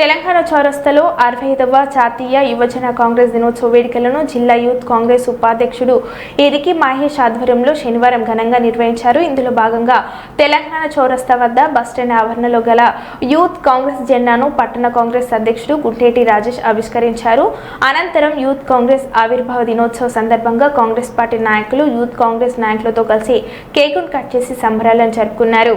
తెలంగాణ చౌరస్తలో అరవై ఐదవ జాతీయ యువజన కాంగ్రెస్ దినోత్సవ వేడుకలను జిల్లా యూత్ కాంగ్రెస్ ఉపాధ్యక్షుడు ఎరికి మహేష్ ఆధ్వర్యంలో శనివారం ఘనంగా నిర్వహించారు. ఇందులో భాగంగా తెలంగాణ చౌరస్తా వద్ద బస్టాండ్ ఆవరణలో గల యూత్ కాంగ్రెస్ జెండాను పట్టణ కాంగ్రెస్ అధ్యక్షుడు గుంటేటి రాజేష్ ఆవిష్కరించారు. అనంతరం యూత్ కాంగ్రెస్ ఆవిర్భావ దినోత్సవ సందర్భంగా కాంగ్రెస్ పార్టీ నాయకులు యూత్ కాంగ్రెస్ నాయకులతో కలిసి కేకును కట్ చేసి సంబరాలను జరుపుకున్నారు.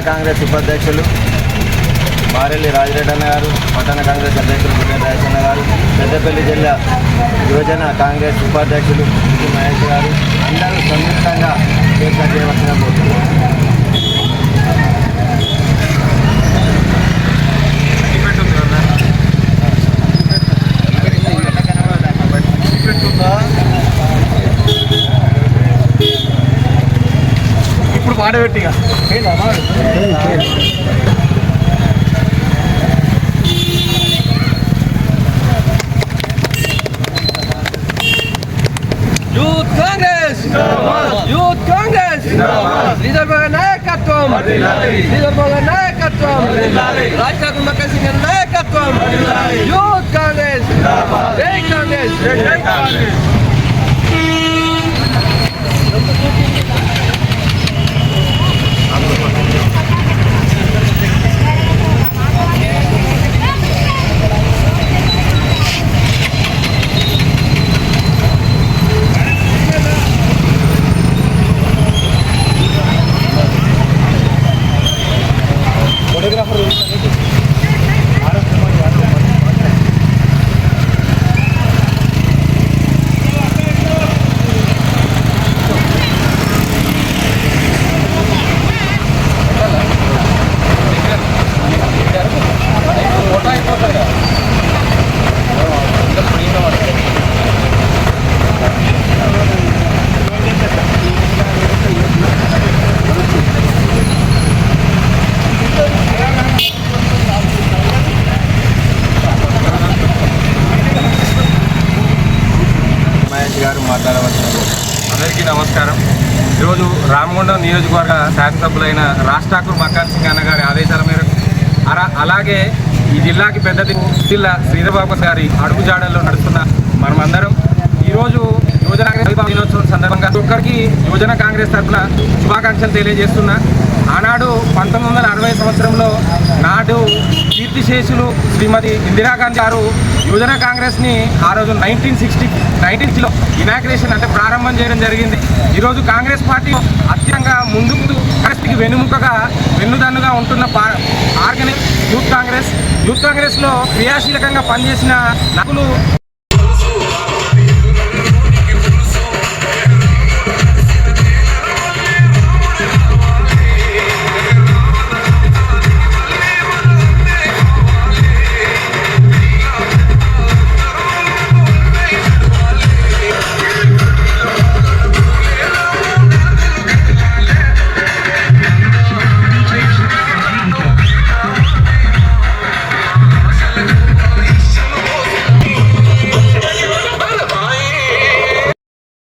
జిల్లా కాంగ్రెస్ ఉపాధ్యక్షులు మారెల్లి రాజిరెడ్డి అన్న గారు పట్టణ కాంగ్రెస్ అధ్యక్షులు గుండె రాజన్న గారు పెద్దపల్లి జిల్లా యువజన కాంగ్రెస్ ఉపాధ్యక్షులు మహేష్ గారు అందరూ సంయుక్తంగా కేక్ ఇప్పుడు యూత్ కాంగ్రెస్! యూత్ కాంగ్రెస్! నిజమైన నాయకత్వం! నిజమైన నాయకత్వం! రాజశేఖర్ కుమార్ సింగ్ నాయకత్వం! యూత్ కాంగ్రెస్! జై కాంగ్రెస్! జై కాంగ్రెస్! మహేష్ గారు అందరికీ నమస్కారం. ఈరోజు రామగుండం నియోజకవర్గ శాసనసభ్యులైన రాష్ట్రాకుర్ మకాన్ సింగ్ అన్న గారి ఆదేశాల మేరకు అలా అలాగే ఈ జిల్లాకి పెద్ద జిల్లా శ్రీధబాబు గారి అడుగుజాడల్లో నడుస్తున్న మనమందరం ఈరోజు యువజన కాంగ్రెస్ దినోత్సవం సందర్భంగా ఒక్కరికి యువజన కాంగ్రెస్ తరఫున శుభాకాంక్షలు తెలియజేస్తున్నా. ఆనాడు పంతొమ్మిది వందల అరవై సంవత్సరంలో నాడు కీర్తిశేషులు శ్రీమతి ఇందిరాగాంధీ గారు యువజన కాంగ్రెస్ని ఆ రోజు నైన్టీన్ సిక్స్టీ నైన్టీన్లో ఇనాగ్రేషన్ అంటే ప్రారంభం చేయడం జరిగింది. ఈరోజు కాంగ్రెస్ పార్టీ అత్యంగా ముందుకు కాంగ్రెస్కి వెనుముకగా వెన్నుదన్నుగా ఉంటున్న ఆర్గనైజ్ యూత్ కాంగ్రెస్. యూత్ కాంగ్రెస్లో క్రియాశీలకంగా పనిచేసిన నకులు